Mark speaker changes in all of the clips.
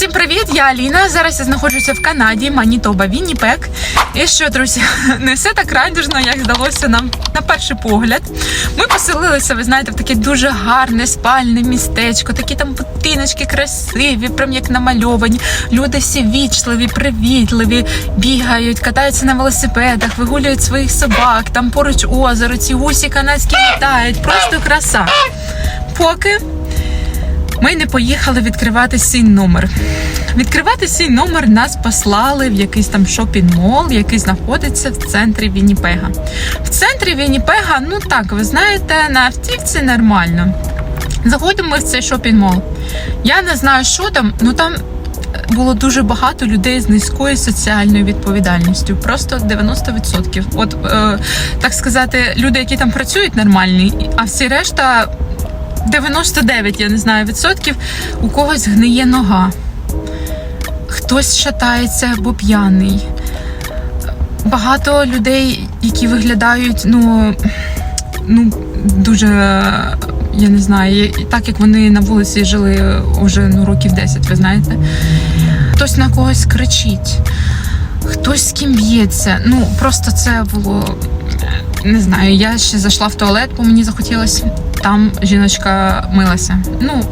Speaker 1: Всім привіт! Я Аліна. Зараз я знаходжуся в Канаді, Манітоба, Вінніпек. І що, друзі, не все так радужно, як здалося нам на перший погляд. Ми поселилися, ви знаєте, в таке дуже гарне спальне містечко, такі там будиночки красиві, прям як намальовані. Люди всі вічливі, привітливі, бігають, катаються на велосипедах, вигулюють своїх собак. Там поруч озеро, ці гусі канадські літають. Просто краса. Поки ми не поїхали відкривати свій номер. Відкривати свій номер нас послали в якийсь там шопінг-мол, який знаходиться в центрі Вінніпега. В центрі Вінніпега, ну так, ви знаєте, на автівці нормально. Заходимо в цей шопінг-мол. Я не знаю, що там, ну там було дуже багато людей з низькою соціальною відповідальністю. Просто 90%. От е, так сказати, люди, які там працюють, нормальні, а всі решта 99, я не знаю, відсотків у когось гниє нога. Хтось шатається або п'яний. Багато людей, які виглядають, ну, ну дуже, я не знаю, так як вони на вулиці жили вже ну, років 10, ви знаєте. Хтось на когось кричить, хтось з ким б'ється. Ну, просто це було. Не знаю, я ще зайшла в туалет, бо мені захотілося. Там жіночка милася. Ну,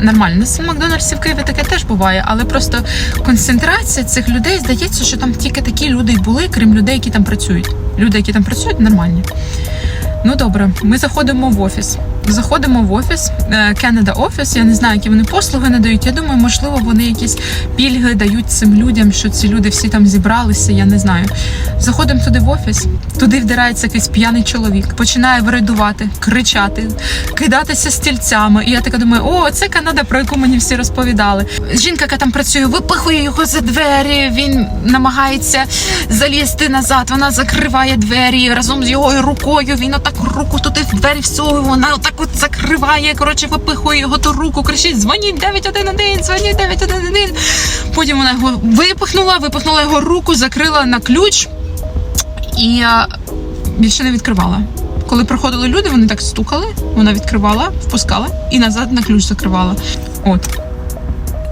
Speaker 1: нормально. На Макдональдсі в Києві таке теж буває, але просто концентрація цих людей здається, що там тільки такі люди й були, крім людей, які там працюють. Люди, які там працюють, нормальні. Ну добре, ми заходимо в офіс. Заходимо в офіс е, Canada Office, Я не знаю, які вони послуги надають. Я думаю, можливо, вони якісь пільги дають цим людям, що ці люди всі там зібралися. Я не знаю. Заходимо туди в офіс. Туди вдирається якийсь п'яний чоловік, починає виридувати, кричати, кидатися стільцями. І я така думаю, о, це Канада, про яку мені всі розповідали. Жінка, яка там працює, випихує його за двері. Він намагається залізти назад. Вона закриває двері разом з його рукою. Він отак руку туди в двері всього. Вона отак от закриває. Коротше, випихує його ту руку, кричить: дзвоніть 911, дзвоніть 911. Потім вона його випихнула, випихнула його руку, закрила на ключ і більше не відкривала. Коли приходили люди, вони так стукали, вона відкривала, впускала і назад на ключ закривала. От.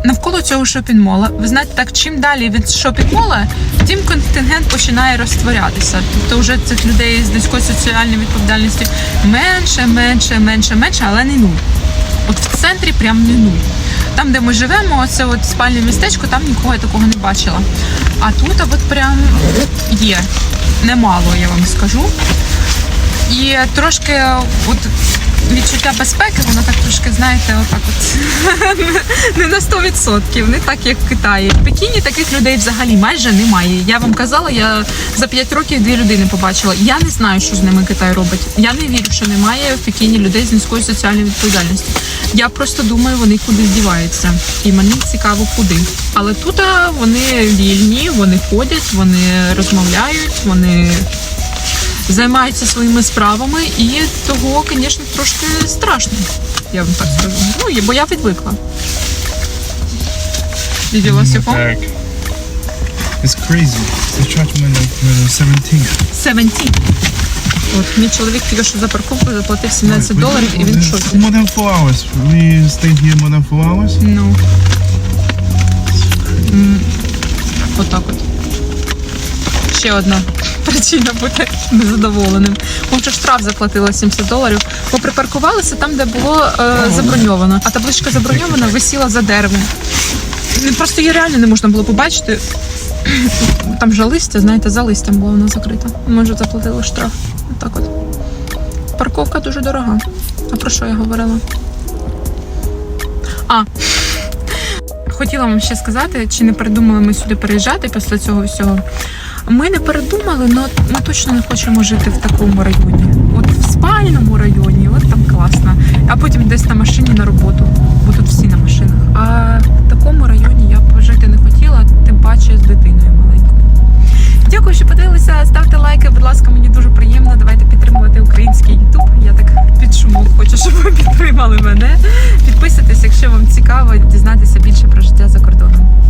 Speaker 1: Навколо цього шопінг-мола, ви знаєте, так чим далі від шопінг-мола, тим контингент починає розтворятися. Тобто вже цих людей з низькою соціальною відповідальністю менше, менше, менше, менше, але не нуль. От в центрі прям не нуль. Там, де ми живемо, це от спальне містечко, там нікого я такого не бачила. А тут от прям є. Немало, я вам скажу. І трошки от відчуття безпеки, воно так трошки, знаєте, отак от не на 100%, не так, як в Китаї. В Пекіні таких людей взагалі майже немає. Я вам казала, я за 5 років дві людини побачила. Я не знаю, що з ними Китай робить. Я не вірю, що немає в Пекіні людей з низькою соціальною відповідальністю. Я просто думаю, вони кудись діваються. І мені цікаво, куди. Але тут вони вільні, вони ходять, вони розмовляють, вони займаються своїми справами, і того, звісно, трошки страшно. Я вам так скажу. Ну, бо я відвикла. Phone?
Speaker 2: Back. It's crazy. They charge me like uh, 17.
Speaker 1: 17. От, мій чоловік тільки що за парковку заплатив 17 доларів і він шоці.
Speaker 2: More than four hours. We stayed here more than four hours.
Speaker 1: Ну. Отак от. Ще одна причина бути незадоволеним. Ми вже штраф заплатила 70 доларів. Бо припаркувалися там, де було е, заброньовано. А табличка заброньована висіла за деревом. Ну, Просто її реально не можна було побачити. Там же листя, знаєте, за листям була вона закрита. Ми вже заплатили штраф. Отак от. Парковка дуже дорога. А про що я говорила? А, хотіла вам ще сказати, чи не передумали ми сюди переїжджати після цього всього. Ми не передумали, але ми точно не хочемо жити в такому районі. От в спальному районі, от там класно. А потім десь на машині на роботу, бо тут всі на машинах. А в такому районі я б жити не хотіла, тим паче з дитиною маленькою. Дякую, що подивилися. Ставте лайки, будь ласка, мені дуже приємно. Давайте підтримувати український Ютуб. Я так під шумок хочу, щоб ви підтримали мене. Підписуйтесь, якщо вам цікаво дізнатися більше про життя за кордоном.